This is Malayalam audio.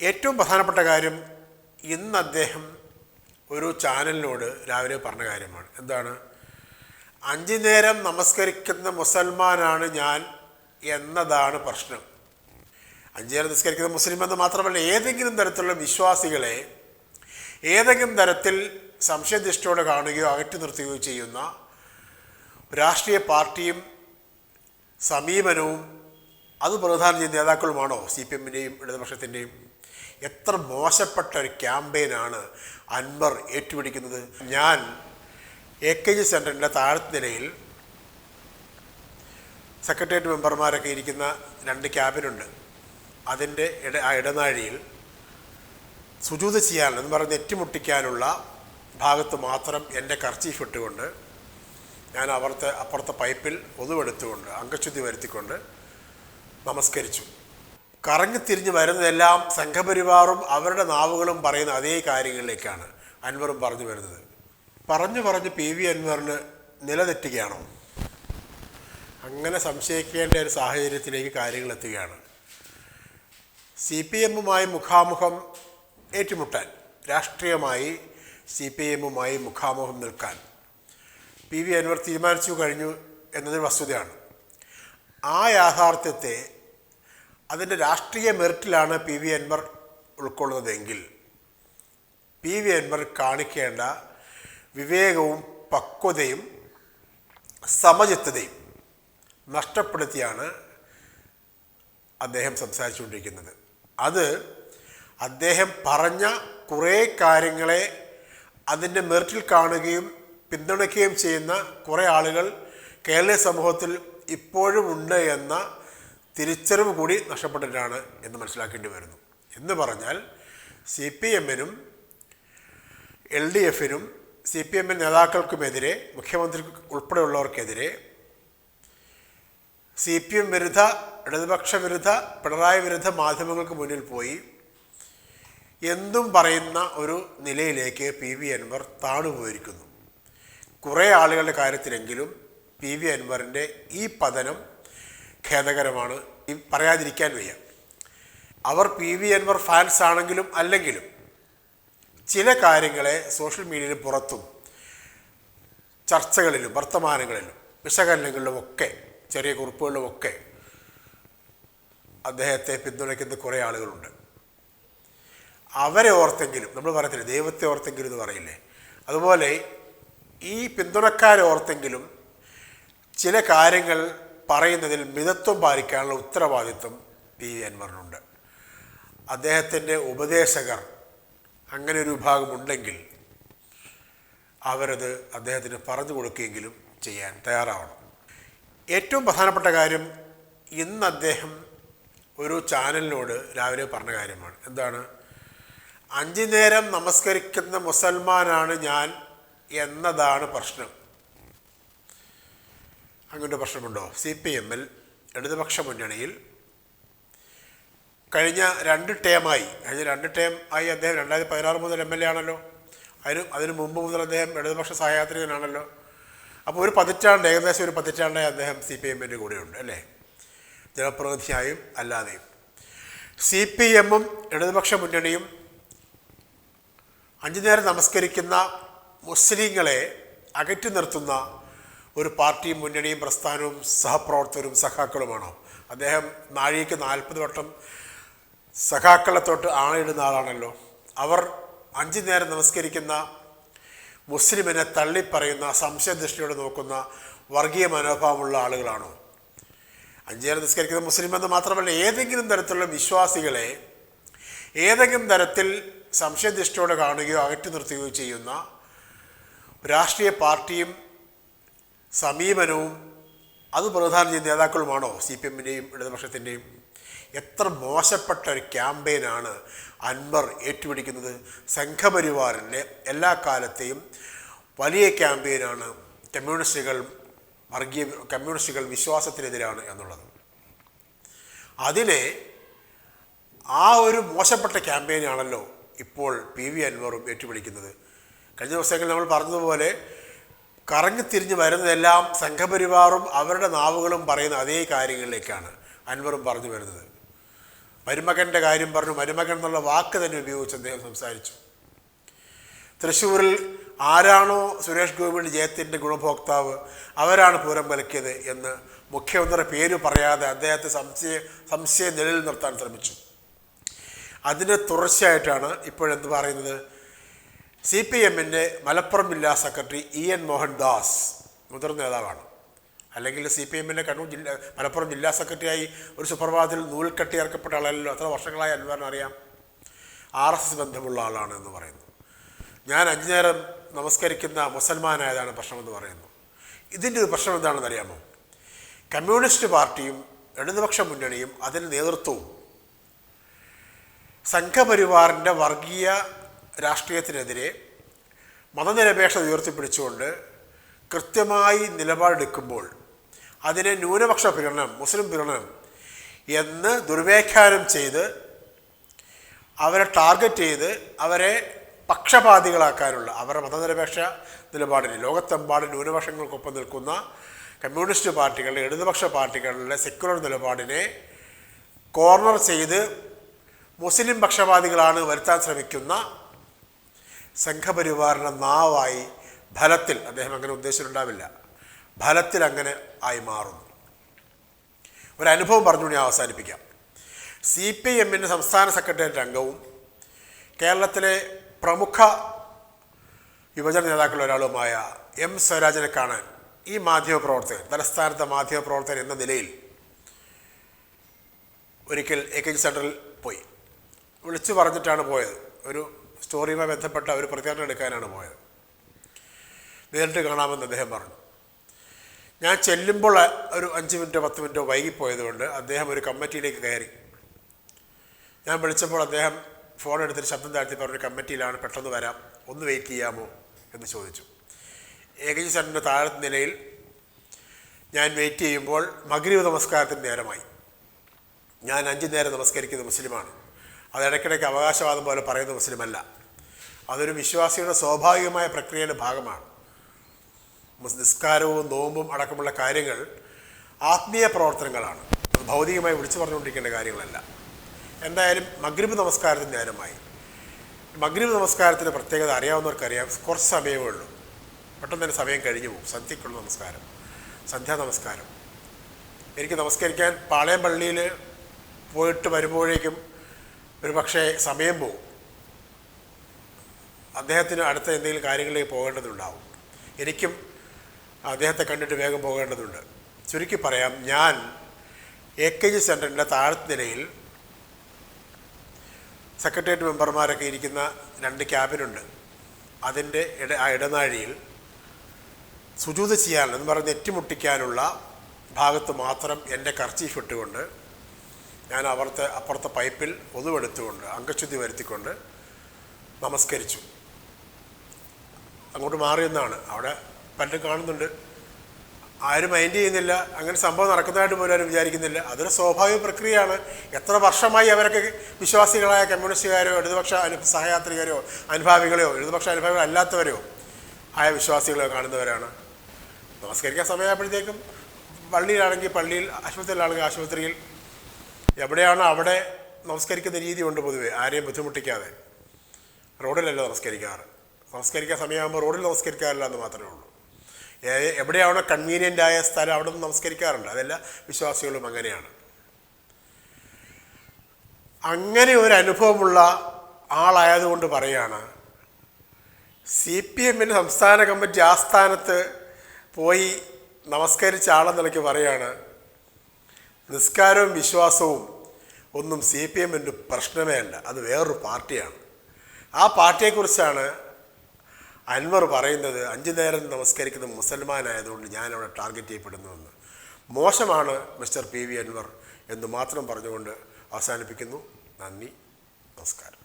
ഏറ്റവും പ്രധാനപ്പെട്ട കാര്യം ഇന്ന് അദ്ദേഹം ഒരു ചാനലിനോട് രാവിലെ പറഞ്ഞ കാര്യമാണ്. എന്താണ്? അഞ്ചു നേരം നമസ്കരിക്കുന്ന മുസൽമാനാണ് ഞാൻ എന്നതാണ് പ്രശ്നം. അഞ്ചു നേരം നമസ്കരിക്കുന്ന മുസ്ലിം എന്ന് മാത്രമല്ല ഏതെങ്കിലും തരത്തിലുള്ള വിശ്വാസികളെ ഏതെങ്കിലും തരത്തിൽ സംശയനിഷ്ഠയോടെ കാണുകയോ അകറ്റി നിർത്തുകയോ ചെയ്യുന്ന രാഷ്ട്രീയ പാർട്ടിയും സമീപനവും അത് പ്രധാന നേതാക്കളുമാണോ സി പി എമ്മിന്റെയും ഇടതുപക്ഷത്തിന്റെയും എത്ര മോശപ്പെട്ട ഒരു ക്യാമ്പയിനാണ് അൻവർ ഏറ്റുപിടിക്കുന്നത്. ഞാൻ എ കെ ജി സെന്ററിന്റെ താഴത്തെ നിലയിൽ സെക്രട്ടേറിയറ്റ് മെമ്പർമാരൊക്കെ ഇരിക്കുന്ന രണ്ട് ക്യാബിനുണ്ട് അതിന്റെ ഇട ആ ഇടനാഴിയിൽ സുജൂത് ചെയ്യാൻ എന്ന് പറഞ്ഞ് നെറ്റിമുട്ടിക്കാനുള്ള ഭാഗത്ത് മാത്രം എന്റെ കർച്ചീഫ് ഇട്ടുകൊണ്ട് ഞാൻ അപ്പുറത്തെ അപ്പുറത്തെ പൈപ്പിൽ ഒതുവെടുത്തുകൊണ്ട് അംഗശുദ്ധി വരുത്തിക്കൊണ്ട് നമസ്കരിച്ചു. കറങ്ങിത്തിരിഞ്ഞ് വരുന്നതെല്ലാം സംഘപരിവാറും അവരുടെ നാവുകളും പറയുന്ന അതേ കാര്യങ്ങളിലേക്കാണ് അൻവറും പറഞ്ഞു വരുന്നത്. പറഞ്ഞു പറഞ്ഞ് പി വി അൻവറിന് നിലതെറ്റുകയാണോ? അങ്ങനെ സംശയിക്കേണ്ട ഒരു സാഹചര്യത്തിലേക്ക് കാര്യങ്ങൾ എത്തുകയാണ്. സി പി എമ്മുമായി മുഖാമുഖം ഏറ്റുമുട്ടാൻ രാഷ്ട്രീയമായി സി പി എമ്മുമായി മുഖാമുഖം നിൽക്കാൻ പി വി അൻവർ തീരുമാനിച്ചു കഴിഞ്ഞു എന്നതൊരു വസ്തുതയാണ്. ആ യാഥാർത്ഥ്യത്തെ അതിന്റെ രാഷ്ട്രീയ മെറിറ്റിലാണ് പി വി അൻവർ ഉൾക്കൊള്ളുന്നതെങ്കിൽ പി വി അൻവർ കാണിക്കേണ്ട വിവേകവും പക്വതയും സമചിത്തതയും നഷ്ടപ്പെടുത്തിയാണ് അദ്ദേഹം സംസാരിച്ചുകൊണ്ടിരിക്കുന്നത്. അത് അദ്ദേഹം പറഞ്ഞ കുറേ കാര്യങ്ങളെ അതിന്റെ മെറിറ്റിൽ കാണുകയും പിന്തുണയ്ക്കുകയും ചെയ്യുന്ന കുറേ ആളുകൾ കേരളീയ സമൂഹത്തിൽ ഇപ്പോഴും ഉണ്ട് എന്ന തിരിച്ചറിവ് കൂടി നഷ്ടപ്പെട്ടിട്ടാണ് എന്ന് മനസ്സിലാക്കേണ്ടി വരുന്നു. എന്ന് പറഞ്ഞാൽ സി പി എമ്മിനും എൽ ഡി എഫിനും സി പി എമ്മിൻ നേതാക്കൾക്കുമെതിരെ മുഖ്യമന്ത്രി ഉൾപ്പെടെയുള്ളവർക്കെതിരെ സി പി എം വിരുദ്ധ ഇടതുപക്ഷ വിരുദ്ധ പിണറായി വിരുദ്ധ മാധ്യമങ്ങൾക്ക് മുന്നിൽ പോയി എന്തും പറയുന്ന ഒരു നിലയിലേക്ക് പി വി അൻവർ താണുപോയിരിക്കുന്നു. കുറേ ആളുകളുടെ കാര്യത്തിലെങ്കിലും പി വി അൻവറിന്റെ ഈ പതനം ഖേദകരമാണ്. പറയാതിരിക്കാൻ വയ്യ. അവർ പി വി അൻവർ ഫാൻസ് ആണെങ്കിലും അല്ലെങ്കിലും ചില കാര്യങ്ങളെ സോഷ്യൽ മീഡിയയിൽ പുറത്തും ചർച്ചകളിലും വർത്തമാനങ്ങളിലും വിശകലനങ്ങളിലും ഒക്കെ ചെറിയ കുറിപ്പുകളിലും ഒക്കെ അദ്ദേഹത്തെ പിന്തുണയ്ക്കുന്ന കുറേ ആളുകളുണ്ട്. അവരെ ഓർത്തെങ്കിലും നമ്മൾ പറയത്തില്ല ദൈവത്തെ ഓർത്തെങ്കിലും എന്ന് പറയില്ലേ? അതുപോലെ ഈ പിന്തുണക്കാരെ ഓർത്തെങ്കിലും ചില കാര്യങ്ങൾ പറയുന്നതിൽ മിതത്വം പാലിക്കാനുള്ള ഉത്തരവാദിത്വം പി വി അൻവറിനുണ്ട്. അദ്ദേഹത്തിന്റെ ഉപദേശകർ അങ്ങനെ ഒരു വിഭാഗമുണ്ടെങ്കിൽ അവരത് അദ്ദേഹത്തിന് പറഞ്ഞു കൊടുക്കുകയെങ്കിലും ചെയ്യാൻ തയ്യാറാവണം. ഏറ്റവും പ്രധാനപ്പെട്ട കാര്യം ഇന്ന് അദ്ദേഹം ഒരു ചാനലിനോട് രാവിലെ പറഞ്ഞ കാര്യമാണ്. എന്താണ്? അഞ്ചു നേരം നമസ്കരിക്കുന്ന മുസൽമാനാണ് ഞാൻ എന്നതാണ് പ്രശ്നം. അങ്ങനെ പ്രശ്നമുണ്ടോ? സി പി എമ്മിൽ ഇടതുപക്ഷ മുന്നണിയിൽ കഴിഞ്ഞ രണ്ട് ടേമായി കഴിഞ്ഞ രണ്ട് ടേം ആയി അദ്ദേഹം രണ്ടായിരത്തി പതിനാറ് മുതൽ എം എൽ എ ആണല്ലോ. അതിന് അതിന് മുമ്പ് മുതൽ അദ്ദേഹം ഇടതുപക്ഷ സഹയാത്രികനാണല്ലോ. അപ്പോൾ ഒരു പതിറ്റാണ്ട് ഏകദേശം ഒരു പതിറ്റാണ്ടായി അദ്ദേഹം സി പി എമ്മിന്റെ കൂടെയുണ്ട് അല്ലേ? ജനപ്രതിനിധിയായും അല്ലാതെയും. സി പി എമ്മും ഇടതുപക്ഷ മുന്നണിയും അഞ്ചു നേരം നമസ്കരിക്കുന്ന മുസ്ലിങ്ങളെ അകറ്റി നിർത്തുന്ന ഒരു പാർട്ടി മുന്നണിയും പ്രസ്ഥാനവും സഹപ്രവർത്തകരും സഖാക്കളുമാണോ? അദ്ദേഹം നാഴികയ്ക്ക് നാൽപ്പത് വട്ടം സഖാക്കളെ തൊട്ട് ആണയിടുന്ന ആളാണല്ലോ. അവർ അഞ്ചു നേരം നമസ്കരിക്കുന്ന മുസ്ലിമിനെ തള്ളിപ്പറയുന്ന സംശയദൃഷ്ടിയോടെ നോക്കുന്ന വർഗീയ മനോഭാവമുള്ള ആളുകളാണോ? അഞ്ചു നേരം നിസ്കരിക്കുന്ന മുസ്ലിം എന്ന് മാത്രമല്ല ഏതെങ്കിലും തരത്തിലുള്ള വിശ്വാസികളെ ഏതെങ്കിലും തരത്തിൽ സംശയദൃഷ്ടിയോടെ കാണുകയോ അകറ്റി നിർത്തുകയോ ചെയ്യുന്ന രാഷ്ട്രീയ പാർട്ടിയും സമീപനവും അത് പ്രധാനം ചെയ്യുന്ന നേതാക്കളുമാണോ? C P എമ്മിന്റെയും ഇടതുപക്ഷത്തിന്റെയും. എത്ര മോശപ്പെട്ട ഒരു ക്യാമ്പയിനാണ് അൻവർ ഏറ്റുപിടിക്കുന്നത്. സംഘപരിവാറിന്റെ എല്ലാ കാലത്തെയും വലിയ ക്യാമ്പയിനാണ് കമ്മ്യൂണിസ്റ്റുകൾ വർഗീയ കമ്മ്യൂണിസ്റ്റുകൾ വിശ്വാസത്തിനെതിരാണ് എന്നുള്ളത്. അതിനെ ആ ഒരു മോശപ്പെട്ട ക്യാമ്പയിനാണല്ലോ ഇപ്പോൾ പി വി അൻവറും ഏറ്റുപിടിക്കുന്നത്. കഴിഞ്ഞ ദിവസങ്ങളിൽ നമ്മൾ പറഞ്ഞതുപോലെ കറങ്ങിത്തിരിഞ്ഞ് വരുന്നതെല്ലാം സംഘപരിവാറും അവരുടെ നാവുകളും പറയുന്ന അതേ കാര്യങ്ങളിലേക്കാണ് അൻവറും പറഞ്ഞു വരുന്നത്. മരുമകന്റെ കാര്യം പറഞ്ഞു മരുമകൻ എന്നുള്ള വാക്ക് തന്നെ ഉപയോഗിച്ച് അദ്ദേഹം സംസാരിച്ചു. തൃശ്ശൂരിൽ ആരാണോ സുരേഷ് ഗോപിയുടെ ജയത്തിന്റെ ഗുണഭോക്താവ് അവരാണ് പൂരം കലക്കിയത് എന്ന് മുഖ്യമന്ത്രി പേര് പറയാതെ അദ്ദേഹത്തെ സംശയ സംശയം നിഴലിൽ നിർത്താൻ ശ്രമിച്ചു. അതിന് തുടർച്ചയായിട്ടാണ് ഇപ്പോഴെന്ത് പറയുന്നത്? സി പി എമ്മിന്റെ മലപ്പുറം ജില്ലാ സെക്രട്ടറി ഇ എൻ മോഹൻദാസ് മുതിർന്ന നേതാവാണ്. അല്ലെങ്കിൽ സി പി എമ്മിന്റെ കണ്ണൂർ ജില്ല മലപ്പുറം ജില്ലാ സെക്രട്ടറിയായി ഒരു സുപ്രഭാതത്തിൽ നൂൽക്കെട്ടി ഇറക്കപ്പെട്ട ആളല്ലോ അത്ര വർഷങ്ങളായി അൻവറിന് അറിയാം. ആർ എസ് എസ് ബന്ധമുള്ള ആളാണ് എന്ന് പറയുന്നു. ഞാൻ അഞ്ചു നേരം നമസ്കരിക്കുന്ന മുസൽമാനായതാണ് പ്രശ്നമെന്ന് പറയുന്നു. ഇതിന്റെ ഒരു പ്രശ്നം എന്താണെന്ന് അറിയാമോ? കമ്മ്യൂണിസ്റ്റ് പാർട്ടിയും ഇടതുപക്ഷ മുന്നണിയും അതിന് നേതൃത്വവും സംഘപരിവാറിന്റെ വർഗീയ രാഷ്ട്രീയത്തിനെതിരെ മതനിരപേക്ഷത ഉയർത്തിപ്പിടിച്ചുകൊണ്ട് കൃത്യമായി നിലപാടെടുക്കുമ്പോൾ അതിനെ ന്യൂനപക്ഷ പീഡനം മുസ്ലിം പീഡനം എന്ന് ദുർവ്യാഖ്യാനം ചെയ്ത് അവരെ ടാർഗറ്റ് ചെയ്ത് അവരെ പക്ഷപാതികളാക്കാനുള്ള അവരുടെ മതനിരപേക്ഷ നിലപാടിന് ലോകത്തെമ്പാടും ന്യൂനപക്ഷങ്ങൾക്കൊപ്പം നിൽക്കുന്ന കമ്മ്യൂണിസ്റ്റ് പാർട്ടികളുടെ ഇടതുപക്ഷ പാർട്ടികളുടെ സെക്യുലർ നിലപാടിനെ കോർണർ ചെയ്ത് മുസ്ലിം പക്ഷപാതികളാണ് വരുത്താൻ ശ്രമിക്കുന്ന സംഘപരിവാറിന്റെ നാവായി ഫലത്തിൽ അദ്ദേഹം അങ്ങനെ ഉദ്ദേശിച്ചിട്ടുണ്ടാവില്ല. ഫലത്തിൽ അങ്ങനെ ആയി മാറുന്നു. ഒരനുഭവം പറഞ്ഞു ഞാൻ അവസാനിപ്പിക്കാം. സി പി എമ്മിന്റെ സംസ്ഥാന സെക്രട്ടേറിയറ്റ് അംഗവും കേരളത്തിലെ പ്രമുഖ യുവജന നേതാക്കളിൽ ഒരാളുമായ എം സ്വരാജിനെ കാണാൻ ഈ മാധ്യമപ്രവർത്തകൻ തലസ്ഥാനത്തെ മാധ്യമപ്രവർത്തകൻ എന്ന നിലയിൽ ഒരിക്കൽ എ കെ ജി സെന്ററിൽ പോയി. വിളിച്ചു പറഞ്ഞിട്ടാണ് പോയത്. ഒരു സ്റ്റോറിയുമായി ബന്ധപ്പെട്ട ഒരു പ്രചാരണം എടുക്കാനാണ് പോയത്. നേരിട്ട് കാണാമെന്ന് അദ്ദേഹം പറഞ്ഞു. ഞാൻ ചെല്ലുമ്പോൾ ഒരു അഞ്ച് മിനിറ്റോ പത്ത് മിനിറ്റോ വൈകിപ്പോയതുകൊണ്ട് അദ്ദേഹം ഒരു കമ്മിറ്റിയിലേക്ക് കയറി. ഞാൻ വിളിച്ചപ്പോൾ അദ്ദേഹം ഫോൺ എടുത്തിട്ട് ശബ്ദം താഴ്ത്തി പറഞ്ഞു കമ്മിറ്റിയിലാണ് പെട്ടെന്ന് വരാം ഒന്ന് വെയിറ്റ് ചെയ്യാമോ എന്ന് ചോദിച്ചു. ഏകജി സെന്ററിന്റെ താഴത്തെ നിലയിൽ ഞാൻ വെയിറ്റ് ചെയ്യുമ്പോൾ മഗ്രീവ് നമസ്കാരത്തിന് നേരമായി. ഞാൻ അഞ്ച് നേരം നമസ്കരിക്കുന്ന മുസ്ലിമാണ്. അത് ഇടയ്ക്കിടയ്ക്ക് അവകാശവാദം പോലെ പറയുന്ന മുസ്ലിമല്ല. അതൊരു വിശ്വാസിയുടെ സ്വാഭാവികമായ പ്രക്രിയയുടെ ഭാഗമാണ്. നിസ്കാരവും നോമ്പും അടക്കമുള്ള കാര്യങ്ങൾ ആത്മീയ പ്രവർത്തനങ്ങളാണ്. അത് ഭൗതികമായി വിളിച്ചു പറഞ്ഞുകൊണ്ടിരിക്കേണ്ട കാര്യങ്ങളല്ല. എന്തായാലും മഗ്രിബ് നമസ്കാരത്തിന് നേരമായി മഗ്രിബ് നമസ്കാരത്തിന്റെ പ്രത്യേകത അറിയാവുന്നവർക്കറിയാം. കുറച്ച് സമയമേ ഉള്ളൂ. പെട്ടെന്ന് തന്നെ സമയം കഴിഞ്ഞു പോകും. സന്ധ്യക്കുള്ള നമസ്കാരം. സന്ധ്യാ നമസ്കാരം. എനിക്ക് നമസ്കരിക്കാൻ പാളയം പള്ളിയിൽ പോയിട്ട് വരുമ്പോഴേക്കും ഒരു പക്ഷേ സമയം പോകും. അദ്ദേഹത്തിന് അടുത്ത എന്തെങ്കിലും കാര്യങ്ങളിലേക്ക് പോകേണ്ടതുണ്ടാവും. എനിക്കും അദ്ദേഹത്തെ കണ്ടിട്ട് വേഗം പോകേണ്ടതുണ്ട്. ചുരുക്കി പറയാം ഞാൻ എ കെ ജി സെന്ററിന്റെ താഴത്തെ നിലയിൽ സെക്രട്ടേറിയറ്റ് മെമ്പർമാരൊക്കെ ഇരിക്കുന്ന രണ്ട് ക്യാബിനുണ്ട്. അതിന്റെ ഇട ആ ഇടനാഴിയിൽ സുജൂത് ചെയ്യാൻ എന്ന് പറഞ്ഞ് നെറ്റിമുട്ടിക്കാനുള്ള ഭാഗത്ത് മാത്രം എന്റെ കർച്ചീഫ് ഇട്ടുകൊണ്ട് ഞാൻ അപ്പുറത്തെ അപ്പുറത്തെ പൈപ്പിൽ ഒതുവെടുത്തുകൊണ്ട് അംഗശുദ്ധി വരുത്തിക്കൊണ്ട് നമസ്കരിച്ചു. അങ്ങോട്ട് മാറിയെന്നാണ്. അവിടെ പലരും കാണുന്നുണ്ട്. ആരും മൈൻഡ് ചെയ്യുന്നില്ല. അങ്ങനെ സംഭവം നടക്കുന്നതായിട്ട് പോലും ആരും വിചാരിക്കുന്നില്ല. അതൊരു സ്വാഭാവിക പ്രക്രിയയാണ്. എത്ര വർഷമായി അവരൊക്കെ വിശ്വാസികളായ കമ്മ്യൂണിസ്റ്റുകാരോ ഇടതുപക്ഷ അനു സഹയാത്രികരോ അനുഭാവികളെയോ ഇടതുപക്ഷ അനുഭാവികൾ അല്ലാത്തവരോ ആയ വിശ്വാസികളെയോ കാണുന്നവരാണ്. നമസ്കരിക്കാൻ സമയമായപ്പോഴത്തേക്കും പള്ളിയിലാണെങ്കിൽ പള്ളിയിൽ ആശുപത്രിയിലാണെങ്കിൽ ആശുപത്രിയിൽ. എവിടെയാണ് അവിടെ നമസ്കരിക്കുന്ന രീതിയുണ്ട് പൊതുവെ. ആരെയും ബുദ്ധിമുട്ടിക്കാതെ. റോഡിലല്ല നമസ്കരിക്കാറ്. നമസ്കരിക്കാൻ സമയമാകുമ്പോൾ റോഡിൽ നമസ്കരിക്കാറില്ല എന്ന് മാത്രമേ ഉള്ളൂ. എവിടെയാണോ കൺവീനിയന്റ് ആയ സ്ഥലം അവിടെ നിന്ന് നമസ്കരിക്കാറുണ്ട്. അതെല്ലാം വിശ്വാസികളും അങ്ങനെയാണ്. അങ്ങനെ ഒരു അനുഭവമുള്ള ആളായതുകൊണ്ട് പറയാണ് സി പി എമ്മിന്റെ സംസ്ഥാന കമ്മിറ്റി ആസ്ഥാനത്ത് പോയി നമസ്കരിച്ച ആളെന്നിടയ്ക്ക് പറയാണ് നിസ്കാരവും വിശ്വാസവും ഒന്നും സി പി എമ്മിന്റെ പ്രശ്നമേ അല്ല അത് വേറൊരു പാർട്ടിയാണ്. ആ പാർട്ടിയെക്കുറിച്ചാണ് അൻവർ പറയുന്നത് അഞ്ചു നേരം നമസ്കരിക്കുന്ന മുസൽമാനായതുകൊണ്ട് ഞാനവിടെ ടാർഗറ്റ് ചെയ്യപ്പെടുന്നുവെന്ന്. മോശമാണ് മിസ്റ്റർ പി വി അൻവർ എന്ന് മാത്രം പറഞ്ഞുകൊണ്ട് അവസാനിപ്പിക്കുന്നു. നന്ദി. നമസ്കാരം.